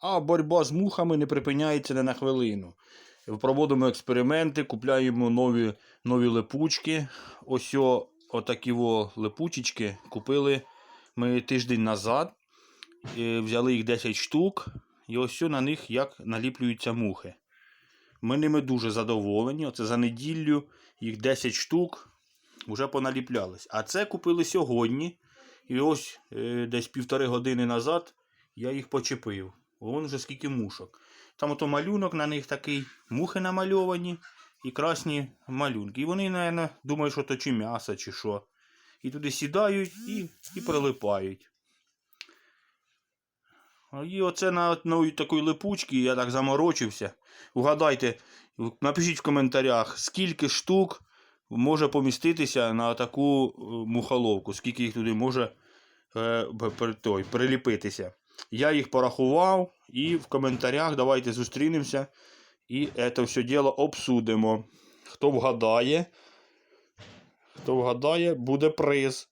А боротьба з мухами не припиняється не на хвилину. Проводимо експерименти, купляємо нові, нові липучки. Ось о, отакі во липучечки купили ми тиждень назад. Е, Взяли їх 10 штук. І ось о на них як наліплюються мухи. Ми ними дуже задоволені. Оце за неділю їх 10 штук вже поналіплялись. А це купили сьогодні. І ось е, десь півтори години назад я їх почепив. Вон вже скільки мушок. Там ото малюнок на них такий, мухи намальовані і красні малюнки. І вони, напевно, думають, що то чи м'ясо, чи що. І туди сідають і, і прилипають. І оце на одної такої липучки я так заморочився. Угадайте, напишіть в коментарях, скільки штук може поміститися на таку е, мухоловку, скільки їх туди може е, при- той, приліпитися. Я їх порахував і в коментарях давайте зустрінемося і це все діло обсудимо. Хто вгадає, хто вгадає, буде приз.